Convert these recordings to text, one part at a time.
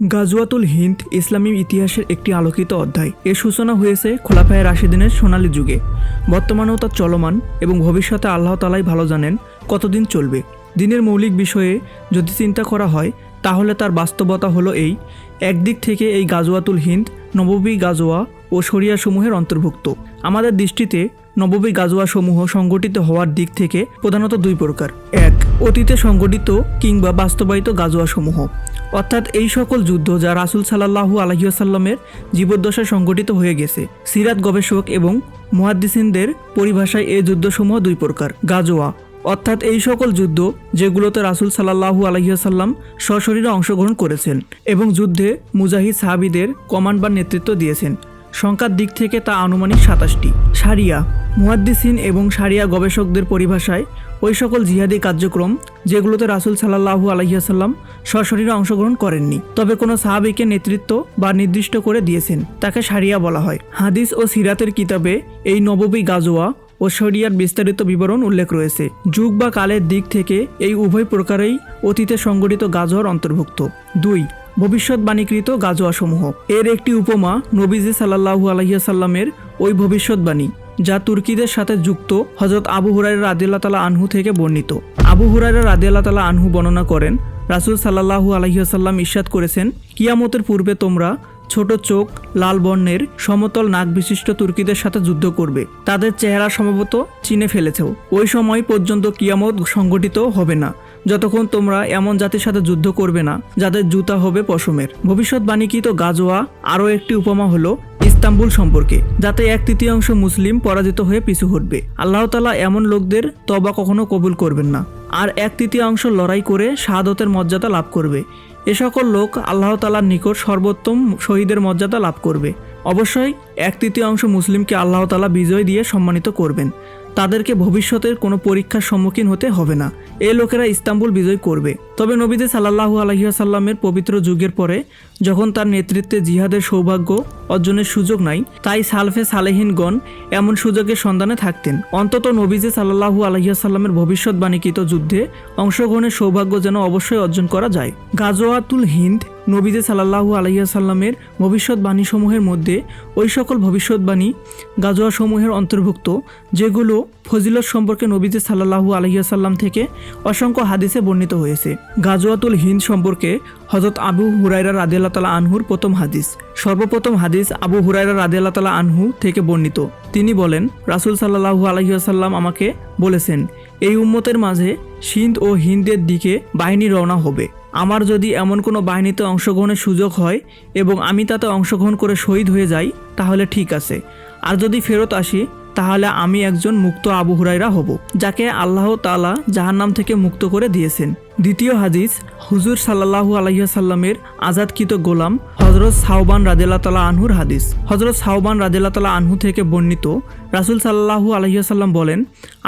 গাজওয়াতুল হিন্দ ইসলামী ইতিহাসের একটি আলোকিত অধ্যায়। এর সূচনা হয়েছে খোলাফায় রাশিদিনের সোনালী যুগে। বর্তমানেও তা চলমান এবং ভবিষ্যতে আল্লাহ তালাই ভালো জানেন কতদিন চলবে। দিনের মৌলিক বিষয়ে যদি চিন্তা করা হয়, তাহলে তার বাস্তবতা হলো এই। একদিক থেকে এই গাজওয়াতুল হিন্দ নববী গাজোয়া ও শরিয়াসমূহের অন্তর্ভুক্ত। আমাদের দৃষ্টিতে নববী গাজোয়াসমূহ সংগঠিত হওয়ার দিক থেকে প্রধানত দুই প্রকার। এক, অতীতে সংগঠিত কিংবা বাস্তবায়িত গাজোয়াসমূহ। অর্থাৎ এই সকল যুদ্ধ যা রাসুল সাল্লাহু আলহিউসাল্লামের জীবদ্দশায় সংগঠিত হয়ে গেছে, সিরাত গবেষক এবং মুহাদ্দিসিনদের পরিভাষায় এই যুদ্ধসমূহ দুই প্রকার, গাজোয়া। অর্থাৎ এই সকল যুদ্ধ যেগুলোতে রাসুল সাল্লাহু আলহিহাসাল্লাম সশরীরে অংশগ্রহণ করেছেন এবং যুদ্ধে মুজাহিদ সাহাবিদের কমান্ড বা নেতৃত্ব দিয়েছেন। সংখ্যার দিক থেকে তা আনুমানিক সাতাশটি। সারিয়া, মুহাদ্দিসিন এবং সারিয়া গবেষকদের পরিভাষায় ওই সকল জিহাদি কার্যক্রম, যেগুলোতে রাসুল সাল্লাহু আলহিহাসাল্লাম সশরীরে অংশগ্রহণ করেননি, তবে কোনো সাহাবিকে নেতৃত্ব বা নির্দিষ্ট করে দিয়েছেন, তাকে সারিয়া বলা হয়। হাদিস ও সিরাতের কিতাবে এই নববী গাজোয়া ও শরিয়ার বিস্তারিত বিবরণ উল্লেখ রয়েছে। যুগ বা কালের দিক থেকে এই উভয় প্রকারেই অতীতে সংগঠিত গাজোয়ার অন্তর্ভুক্ত। দুই ভবিষ্যৎবাণীকৃত গাজোয়াসমূহ। এর একটি উপমা নবীজি সাল্লাহু আলহিয়াসাল্লামের ওই ভবিষ্যৎবাণী, যা তুর্কিদের সাথে যুক্ত হজরত আবু হুরাইরা রাদিল্লা তালা আনহু থেকে বর্ণিত। আবু হুরাইরা রাদিল্লা তালা আনহু বর্ণনা করেন, রাসুল সাল্লাহু আলহিহাসাল্লাম ইস্বাদ করেছেন, কিয়ামতের পূর্বে তোমরা ছোট চোখ, লাল বর্ণের, সমতল নাক বিশিষ্ট তুর্কিদের সাথে যুদ্ধ করবে। তাদের চেহারা সম্ভবত চিনে ফেলেছেও। ওই সময় পর্যন্ত কিয়ামত সংগঠিত হবে না। যতক্ষণ তোমরা এমন জাতির সাথে যুদ্ধ করবে না, যাদের জুতা হবে পশমের। ভবিষ্যৎবাণীকৃত গাজোয়া? আরও একটি উপমা হলো ইস্তাম্বুল সম্পর্কে, যাতে এক তৃতীয়াংশ মুসলিম পরাজিত হয়ে পিছু হটবে। আল্লাহ তালা এমন লোকদের তবা কখনো কবুল করবেন না। আর এক তৃতীয়াংশ লড়াই করে শাহাদতের মর্যাদা লাভ করবে। এ সকল লোক আল্লাহ তালার নিকট সর্বোত্তম শহীদের মর্যাদা লাভ করবে। অবশ্যই, এক তৃতীয়াংশ মুসলিমকে আল্লাহ তালা বিজয় দিয়ে সম্মানিত করবেন। তাদেরকে ভবিষ্যতের কোনো পরীক্ষার সম্মুখীন হতে হবে না। এ লোকেরা ইস্তাম্বুল বিজয় করবে। তবে নবীদে সাল্লাহু আলহিহাসাল্লামের পবিত্র যুগের পরে, যখন তার নেতৃত্বে জিহাদের সৌভাগ্য অর্জনের সুযোগ নাই, তাই সালফে সালেহিনগণ এমন সুযোগের সন্ধানে থাকতেন। অন্তত নবীজে সাল্লাহু আলহিহাসাল্লামের ভবিষ্যৎবাণীকৃত যুদ্ধে অংশগ্রহণের সৌভাগ্য যেন অবশ্যই অর্জন করা যায়। গাজোয়াতুল হিন্দ নবীজে সাল্লাহু আলহিহাসাল্লামের ভবিষ্যৎবাণীসমূহের মধ্যে ওই সকল ভবিষ্যৎবাণী গাজোয়াসমূহের অন্তর্ভুক্ত, যেগুলো ফজিলত সম্পর্কে নবীজে সাল্লাহু আলহিহাসাল্লাম থেকে অসংখ্য হাদিসে বর্ণিত হয়েছে। গাজোয়াতুল হিন্দ সম্পর্কে হজরত আবু হুরাইরা রাদিয়াল্লাহ তালা আনহুর প্রথম হাদিস। সর্বপ্রথম হাদিস আবু হুরাইরা রাদিয়াল্লাহ তালা আনহু থেকে বর্ণিত। তিনি বলেন, রাসুল সাল্লাহু আলহিহাসাল্লাম আমাকে বলেছেন, এই উম্মতের মাঝে সিন্ধ ও হিন্দের দিকে বাহিনী রওনা হবে। আমার যদি এমন কোনো বাহিনীতে অংশগ্রহণের সুযোগ হয় এবং আমি তাতে অংশগ্রহণ করে শহীদ হয়ে যাই, তাহলে ঠিক আছে। আর যদি ফেরত আসি তাহলে আমি একজন মুক্ত আবু হুরাইরা হব, যাকে আল্লাহ তালা জাহান্নাম থেকে মুক্ত করে দিয়েছেন। দ্বিতীয় হাদিস, হুজুর সাল্লাহু আলহিহাসাল্লামের আজাদকৃত গোলাম হজরত সাহবান রাদিল্লা তালা আনহুর হাদিস। হজরত সাহবান রাদিল্লা তালা আনহু থেকে বর্ণিত, রাসুল সাল্লাহু আলহিহাসাল্লাম বলেন,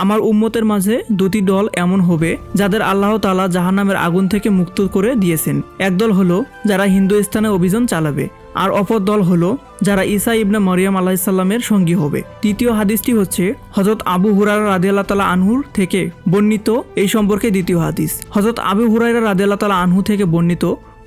আমার উম্মতের মাঝে দুটি দল এমন হবে, যাদের আল্লাহ তালা জাহান্নামের আগুন থেকে মুক্ত করে দিয়েছেন। একদল হলো, যারা হিন্দুস্তানে অভিযান চালাবে আর অপর দল হল, যারা ইসা ইবনা মরিয়াম আলাহিসাল্লামের সঙ্গী হবে। তৃতীয় হাদিসটি হচ্ছে হজরত আবু হুরারা রাদিয়াল্লাহ তালা আনহুর থেকে বর্ণিত এই সম্পর্কে দ্বিতীয় হাদিস। হজরত আবু হুরাইরা রাদিয়াল্লাহ তালা আনহু থেকে বর্ণিত,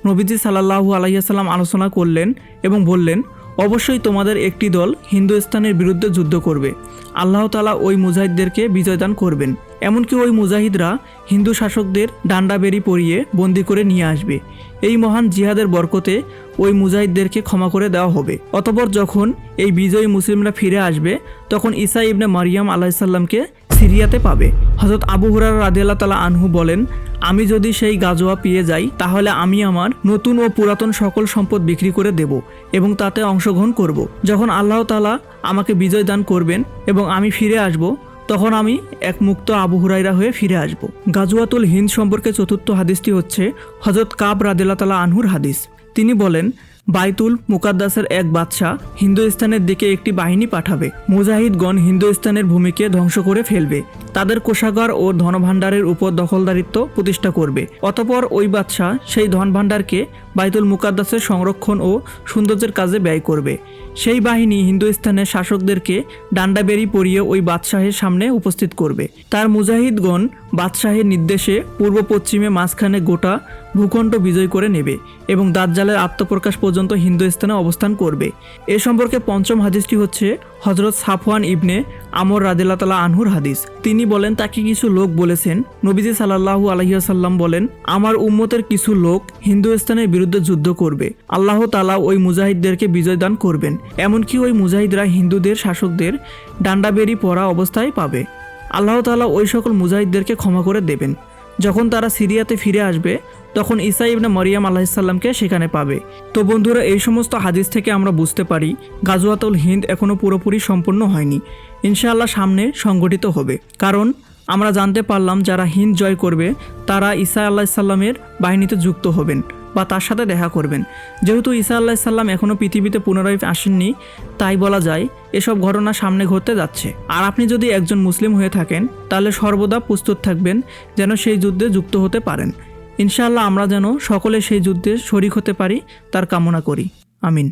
নবীজি সাল্লাহু আলাইসাল্লাম আলোচনা করলেন এবং বললেন অবশ্যই তোমাদের একটি দল হিন্দুস্তানের বিরুদ্ধে যুদ্ধ করবে। আল্লাহ তালা ওই মুজাহিদদেরকে বিজয়দান করবেন। এমনকি ওই মুজাহিদরা হিন্দু শাসকদের ডান্ডা বেরি পরিয়ে বন্দি করে নিয়ে আসবে। এই মহান জিহাদের বরকতে ওই মুজাহিদদেরকে ক্ষমা করে দেওয়া হবে। অতপর যখন এই বিজয়ী মুসলিমরা ফিরে আসবে, তখন ঈসা ইবনে মারিয়াম আলাহিসাল্লামকে সিরিয়াতে পাবে। হজরত আবু হুরার রাদিয়াল্লাহ তালা আনহু বলেন, আমি যদি সেই গাজোয়া পেয়ে যাই, তাহলে আমি আমার নতুন ও পুরাতন সকল সম্পদ বিক্রি করে দেব এবং তাতে অংশগ্রহণ করব। যখন আল্লাহ তালা আমাকে বিজয় দান করবেন এবং আমি ফিরে আসব, তখন আমি এক মুক্ত আবু হুরাইরা হয়ে ফিরে আসব। গাজুয়াতুল হিন্দ সম্পর্কে চতুর্থ হাদিসটি হচ্ছে হজরত কাব রাদিল্লা তালা আনহুর হাদিস। তিনি বলেন বাইতুল মুকাদ্দাসের এক বাদশাহ হিন্দুস্তানের দিকে একটি বাহিনী পাঠাবে। মুজাহিদগণ হিন্দুস্তানের ভূমিকে ধ্বংস করে ফেলবে। তাদের কোষাগার ও ধনভাণ্ডারের উপর দখলদারিত্ব প্রতিষ্ঠা করবে। অতপর ওই বাদশাহ সেই ধনভাণ্ডারকে বাইতুল মুকাদ্দাসের সংরক্ষণ ও সৌন্দর্যের কাজে ব্যয় করবে। সেই বাহিনী হিন্দুস্থানের শাসকদেরকে ডান্ডাবেরি পরিয়ে ওই বাদশাহের সামনে উপস্থিত করবে। তার মুজাহিদগণ বাদশাহের নির্দেশে পূর্ব পশ্চিমে মাঝখানে গোটা ভূখণ্ড বিজয় করে নেবে এবং দাজ্জালের আত্মপ্রকাশ পর্যন্ত হিন্দুস্তানে অবস্থান করবে। এ সম্পর্কে পঞ্চম হাদিসটি হচ্ছে হজরত সাফওয়ান ইবনে আমর রাদিল্লা তালা আনহুর হাদিস। তিনি বলেন, তাকে কিছু লোক বলেছেন। নবীজি সাল্লাহু আলহিহাসাল্লাম বলেন, আমার উম্মতের কিছু লোক হিন্দুস্তানের বিরুদ্ধে যুদ্ধ করবে। আল্লাহ তালা ওই মুজাহিদদেরকে বিজয় দান করবেন। এমনকি ওই মুজাহিদরা হিন্দুদের শাসকদের ডান্ডাবেরি পরা অবস্থায় পাবে। আল্লাহ তালা ওই সকল মুজাহিদদেরকে ক্ষমা করে দেবেন। যখন তারা সিরিয়াতে ফিরে আসবে তখন ইসা ইবনে মরিয়াম আলাহিসাল্লামকে সেখানে পাবে। তো বন্ধুরা, এই সমস্ত হাদিস থেকে আমরা বুঝতে পারি, গাজওয়াতুল হিন্দ এখনও পুরোপুরি সম্পূর্ণ হয়নি। ইনশাআল্লাহ সামনে সংগঠিত হবে। কারণ, আমরা জানতে পারলাম যারা হিন্দ জয় করবে, তারা ঈসা আল্লাহিসাল্লামের বাহিনীতে যুক্ত হবেন বা তার সাথে দেখা করবেন। যেহেতু ঈসা আল্লাহিসাল্লাম এখনও পৃথিবীতে পুনরায় আসেননি, তাই বলা যায় এসব ঘটনা সামনে ঘটতে যাচ্ছে। আর আপনি যদি একজন মুসলিম হয়ে থাকেন, তাহলে সর্বদা প্রস্তুত থাকবেন যেন সেই যুদ্ধে যুক্ত হতে পারেন। ইনশাআল্লাহ আমরা যেন সকলে সেই যুদ্ধে শরিক হতে পারি তার কামনা করি। আমিন।